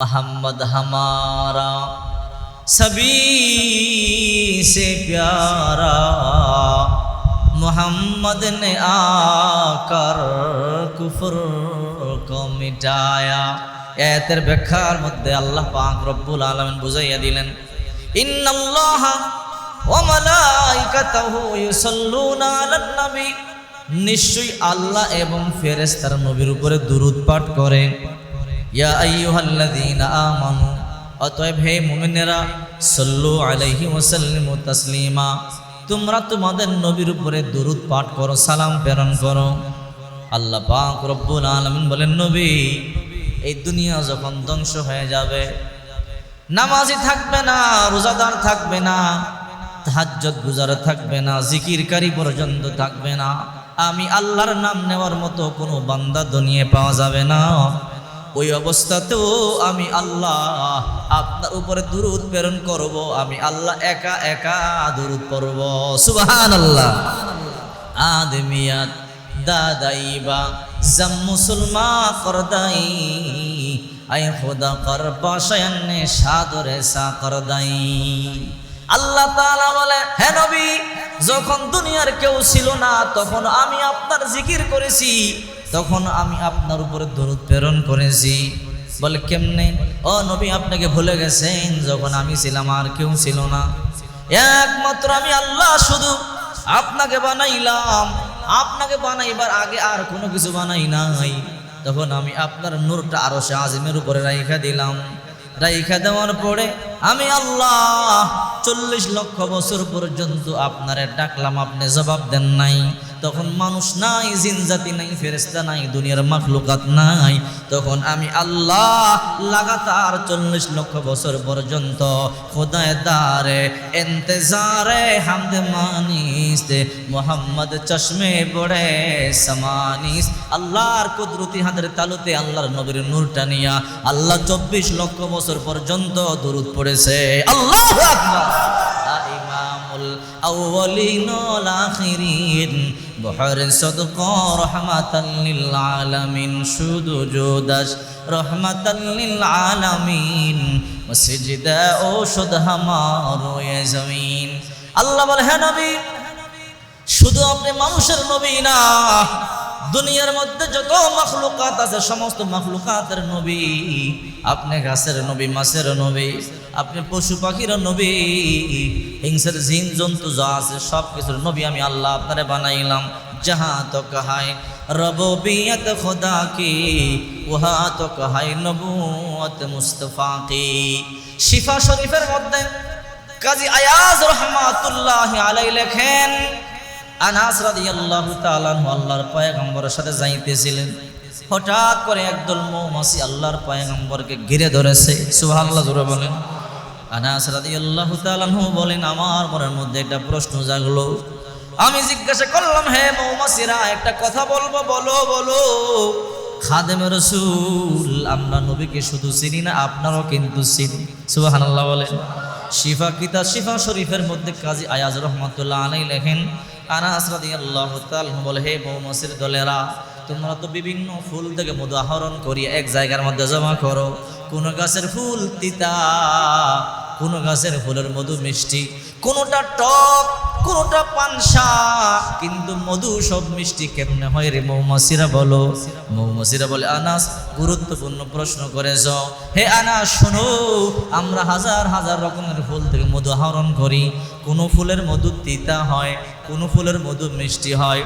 محمد ہمارا سبھی سے پیارا محمد نے آ کر کفر এতের ব্যাখ্যার মধ্যে আল্লাহ পাক রব্বুল আলমিন বুঝাইয়া দিলেন ইন্নাল্লাহ ওমালাইকাতাহু ইউসাল্লুনা আলান নবী নিশ্চয়ই আল্লাহ এবং ফেরেশতারা নবীর উপরে দুরুদ পাঠ করেন ইয়া অতএব হে মুমিনেরা, সল্লু আলাইহি ওয়াসাল্লিমু তাসলিমা, তোমরা তোমাদের নবীর উপরে দুরূদ পাঠ করো, সালাম প্রেরণ করো। আল্লাহ পাক রব্বুল আলামিন বলেন, নবী, এই দুনিয়া যখন ধ্বংস হয়ে যাবে, নামাজি থাকবে না, রোজাদার থাকবে না তাহাজ্জত গুজার থাকবে না, জিকিরকারী পর্যন্ত থাকবে না, আমি আল্লাহর নাম নেওয়ার মতো কোনো বান্দা দুনিয়ে পাওয়া যাবে না। ওই অবস্থাতেও আমি আল্লাহ আপনার উপরে দুরুদ প্রেরণ করব, আমি আল্লাহ একা একা দুরুদ পড়ব। সুবহান আল্লাহ আদমিয়াত দাদাইবা জম মুসলমা করদাই, আই খোদা কর বাসায়নে সাদরে সা করদাই। আল্লাহ তাআলা বলে, হে নবী, যখন দুনিয়ার কেউ ছিল না, তখন আমি আপনার জিকির করেছি। তখন আমি আপনার উপরে দরুদ প্রেরণ করেছি। বলে, কেমনে? ও নবী, আপনাকে ভুলে গেছেন? যখন আমি ছিলাম আর কেউ ছিল না। একমাত্র আমি আল্লাহ শুধু আপনাকে বানাইলাম। আপনাকে বানাইবার আগে আর কোনো কিছু বানাই নাই। তখন আমি আপনার নূরটা আরও সে আজিমের উপরে রাইখা দিলাম। রাইখা দেওয়ার পরে আমি আল্লাহ চল্লিশ লক্ষ বছর পর্যন্ত আপনারে ডাকলাম, আপনি জবাব দেন নাই। তখন মানুষ নাই জিনজাতি নাই ফেরেস্তা নাই, দুনিয়ার মাখলুকাত নাই। তখন আমি আল্লাহ লাগাতার চল্লিশ লক্ষ বছর পর্যন্ত খোদায় দারে এন্তেজারে হামদে মানিস মোহাম্মদ চশমে বড়ে সমানিস। আল্লাহর কুদরতি হাতের তালুতে আল্লাহর নবীর নূরটা নিয়া আল্লাহ চব্বিশ লক্ষ বছর পর্যন্ত দরুদ পড়েছে। আল্লাহ ইমামুল আউয়ালিন আখিরিন। বহর সদক রহমাতাল লিল আলামিন শুধু জোদাস রহমাতাল লিল আলামিন ও ঔষধ হামারো জমিন। আল্লাহ বলে হ্যাঁ নবী, শুধু আপনি মানুষের নবী না দুনিয়ার মধ্যে যত মখলুকাত আছে, সমস্ত মখলুকাতের নবী। আপনি গাছের নবী, মাছের নবী, আপনি পশু পাখির নবী, হিংসের জিন, জন্তু যা আছে সব কিছুর নবী আমি আল্লাহ আপনারে বানাইলাম। যাহা তো কাহায় রবিয়ত খোদা কি উহা তো কাহায় নবুয়ত মুস্তফা কি শিফা শরীফের মধ্যে কাজী আয়াজ রহমাতুল্লাহ আলাই লেখেন আনাস রাদিয়াল্লাহু তাআলা আল্লাহর পয়গম্বরের সাথে যাইতেছিলেন। হঠাৎ করে একদল মৌমাছি আল্লাহর পয়গম্বরকে ঘিরে ধরেছে। সুবহানাল্লাহ, জোরে বলেন। আনাস রাদিয়াল্লাহু তাআলা বলেন, আমার মনের মধ্যে একটা প্রশ্ন জাগলো। আমি জিজ্ঞাসা করলাম, হে মৌমাছিরা, একটা কথা বলব? বলো বলো। খাদেম রসুল, আমরা নবীকে শুধু চিনি না, আপনারও কিন্তু চিনি। সুবহানাল্লাহ বলেন। শিফা কিতা শিফা শরীফের মধ্যে কাজী আয়াজ রহমতুল্লাহ আলাই লেখেন, আনাস রাদিয়াল্লাহু তাআলা বলে, হে মৌমাছির দলেরা, তোমরা তো বিভিন্ন ফুল থেকে মধু আহরণ করিয়ে এক জায়গার মধ্যে জমা করো। কোন গাছের ফুল তিতা কোন গাছের ফুলের মধু মিষ্টি, কোনটা টক, কোনটা পানসা, কিন্তু মধু সব মিষ্টি কেমনে হয় রে মৌমাছিরা বলো? মৌমাছিরা বলে, আনাস, গুরুত্বপূর্ণ প্রশ্ন করেছ। হে আনাস, শোনো, আমরা হাজার হাজার রকমের ফুল থেকে মধু আহরণ করি। কোনো ফুলের মধু তিতা হয়, কোনো ফুলের মধু মিষ্টি হয়।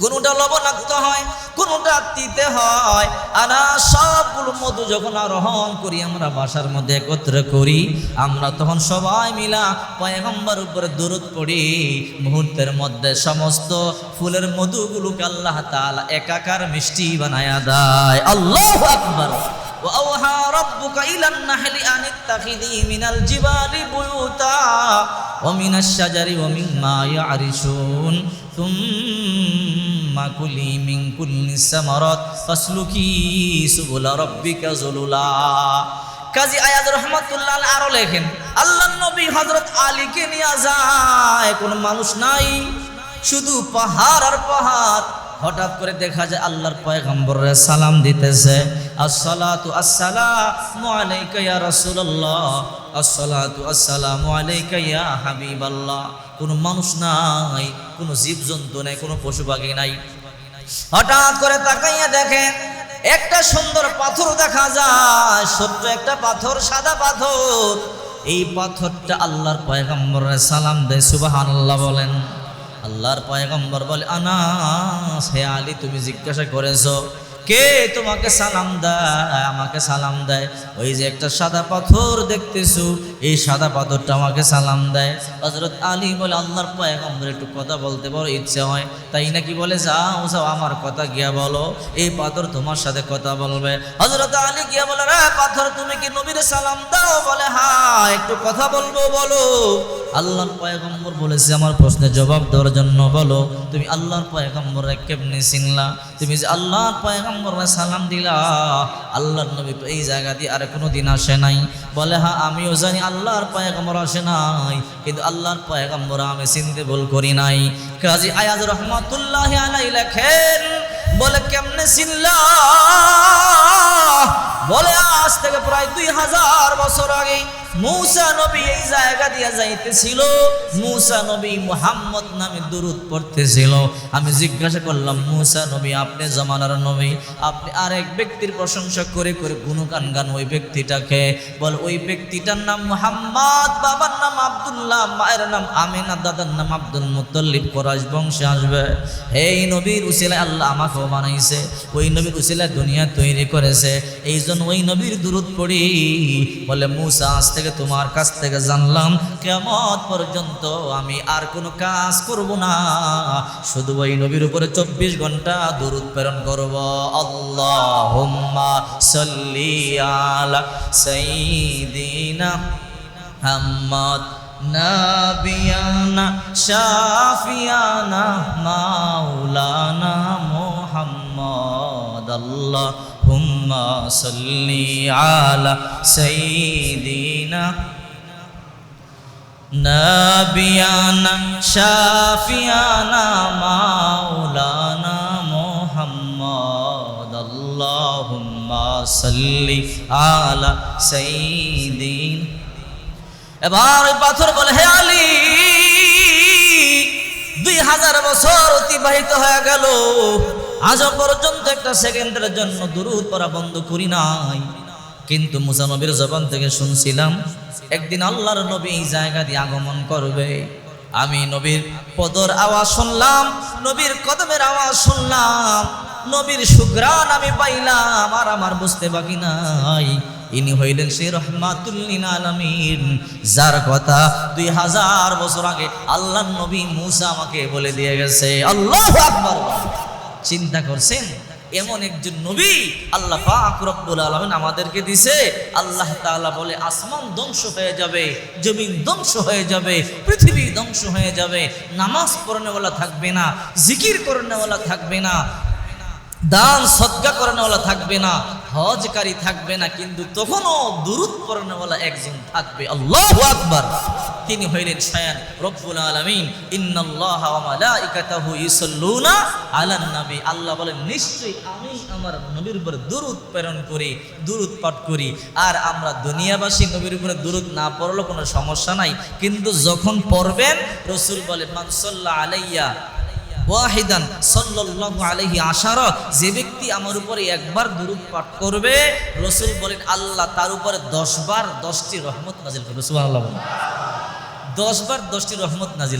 কোনোটা লবণাক্ত হয়, কোনোটা তিতে হয়। আনা সবগুলো মধু যখন আরোহণ করি, আমরা বাসার মধ্যে একত্র করি, আমরা তখন সবাই মিলা পয়গম্বর উপরে দূরত পড়ি। মুহূর্তের মধ্যে সমস্ত ফুলের মধুগুলোকে আল্লাহ তালা একাকার মিষ্টি বানায়া দেয়। আল্লাহ আকবার। وأوحى ربك إلى النحل أن اتخذي من الجبال بيوتا ومن الشجر ومما يعرشون ثم كلي من كل الثمرات فاسلكي سبل ربك ذللا কাজী আয়াদ রহমতুল্লাহ আরো লেখেন আল্লাহ নবী হজরত আলীকে নিয়ে যায় কোন মানুষ নাই শুধু পাহাড় আর পাহাড় হঠাৎ করে দেখা যায় আল্লাহর পয়গম্বরে সালাম দিতেছে, আসসালাতু আসসালামু আলাইকা ইয়া রাসূলুল্লাহ, আসসালাতু আসসালামু আলাইকা ইয়া হাবিবাল্লাহ। কোনো মানুষ নাই, কোনো জীবজন্তু নাই, কোনো পশু পাখি নাই। হঠাৎ করে তাকাইয়া দেখে একটা সুন্দর পাথর দেখা যায়, ছোট্ট একটা পাথর, সাদা পাথর। এই পাথরটা আল্লাহর পয়গম্বর সালাম দেয় সুবাহান আল্লাহ বলেন। আল্লাহর পয়গম্বর বলে আনাস হে আলী, তুমি জিজ্ঞাসা করেছ, কে তোমাকে সালাম দেয়, আমাকে সালাম দেয়? ওই যে একটা সাদা পাথর দেখতেছো, এই সাদা পাথরটা আমাকে সালাম দেয়। হজরত আলী বলে, আল্লাহর পয়গম্বর, একটু কথা বলতে বড় ইচ্ছে হয়, তাই নাকি বলে, যাও যাও, আমার কথা গিয়া বলো, এই পাথর তোমার সাথে কথা বলবে। হজরত আলী গিয়া বলে রে পাথর, তুমি কি নবীর সালাম দাও? বলে হ্যাঁ একটু কথা বলব, বলো। আল্লাহর পয়গম্বর বলেছে, আমার প্রশ্নের জবাব দেওয়ার জন্য বলো, তুমি আল্লাহর পয়গম্বর কেমনি চিনলা? তুমি যে আল্লাহর পয়গম্বর সালাম দিলা, আল্লাহর নবী এই জায়গা দিয়ে আর কোনো দিন আসে নাই। বলে হ্যাঁ আমিও জানি আল্লাহর পয়গম্বর আসে নাই, কিন্তু আল্লাহর পয়গম্বর আমি চিনতে ভুল করি নাই। কাজী আয়াজ রহমাতুল্লাহ আলাই লেখেন, বলে, কেমনে চিনলা? বলে, আজ থেকে প্রায় দুই হাজার বছর আগে মূসা নবী এই জায়গা দিয়ে যাইতেছিল। মূসা নবী মুহাম্মদ নামে দুরুদ পড়তেছিল। আমি জিজ্ঞাসা করলাম, মূসা নবী, আপনি জমানার নবী? আপনি আরেক ব্যক্তির প্রশংসা করে করে গুণগান গান ওই ব্যক্তিটাকে। বল, ওই ব্যক্তিটার নাম মুহাম্মদ, বাবার নাম আব্দুল্লাহ, মায়ের নাম আমিনা, দাদার নাম আব্দুল মুত্তল্লিব কোরাইশ বংশে আসবে। এই নবীর উসিলায় আল্লাহ আমাকেও বানাইছে। ওই নবীর উসিলায় দুনিয়া তৈরি করেছে। এই জন্য ওই নবীর দূরত পড়ি। বলে, মুসা, আজ থেকে তোমার কাছ থেকে জানলাম কেমন পর্যন্ত আমি আর কোনো কাজ করব না। শুধু ওই নবীর উপরে চব্বিশ ঘণ্টা দূরত প্রেরণ করব। আল্লাহ সল্লি আলা সাইয়্যিদিনা মুহাম্মদ, নাবিয়ানা, শাফিয়ানা, মাওলানা মুহাম্মদ আল্লাহুম্মা সাল্লি আলা সাইয়্যিদিনা নাবিয়ানা শাফিয়ানা মাওলানা মুহাম্মদ আল্লাহুম্মা সাল্লি আলা সাইয়্যিদিনা। এবার ওই পাথর বলে, হে আলী, দুই হাজার বছর অতিবাহিত হয়ে গেল। আজ পর্যন্ত একটা সেকেন্ডের জন্য দূরত করা বন্ধ করি নাই। কিন্তু মুসা নবীর জবান থেকে শুনছিলাম, একদিন আল্লাহর নবী এই জায়গা দিয়ে আগমন করবে। আমি নবীর পদর আওয়াজ শুনলাম, নবীর কদমের আওয়াজ শুনলাম, নবীর সুগ্রাণ আমি পাইলাম, আর আমার বুঝতে বাকি নাই। ইনি হইলেন সে রহমাতুল্লিন আলমিন, যার কথা দুই হাজার বছর আগে আল্লাহ নবী মুসা আমাকে বলে দিয়ে গেছে। আল্লাহ আকবর। চিন্তা করছেন? এমন একজন নবী আল্লাহ পাক আলমিন আমাদেরকে দিছে। আল্লাহ তাআলা বলে, আসমান ধ্বংস হয়ে যাবে, জমিন ধ্বংস হয়ে যাবে, পৃথিবী ধ্বংস হয়ে যাবে। নামাজ পড়নেওয়ালা থাকবে না, জিকির করনেওয়ালা থাকবে না, দান সদ্গা করানোওয়ালা থাকবে না, হজকারী থাকবে না, কিন্তু তখনও দুরুদ পড়ানোওয়ালা একজন থাকবে। আল্লাহ আকবার। তিনি হইলেন স্বয়ং রব্বুল আলামিন, ইন্নাল্লাহ আলান নবী। আল্লাহ বলেন, নিশ্চয়ই আমি আমার নবীর উপর দুরুদ প্রেরণ করি, দুরুদ পাঠ করি। আর আমরা দুনিয়াবাসী নবীর উপরে দুরুদ না পড়লেও কোনো সমস্যা নাই। কিন্তু যখন পড়বেন, রসুল বলে মানসল্লাহ আলাইয়া ওয়াহিদান সাল্লাল্লাহু আলাইহি আশারা, যে ব্যক্তি আমার উপরে একবার দুরূদ পাঠ করবে, রসুল বলেন, আল্লাহ তার উপরে দশ বার দশটি রহমত নাজিল করবে। সুবহানাল্লাহ দশ বার দশটি রহমত নাজিল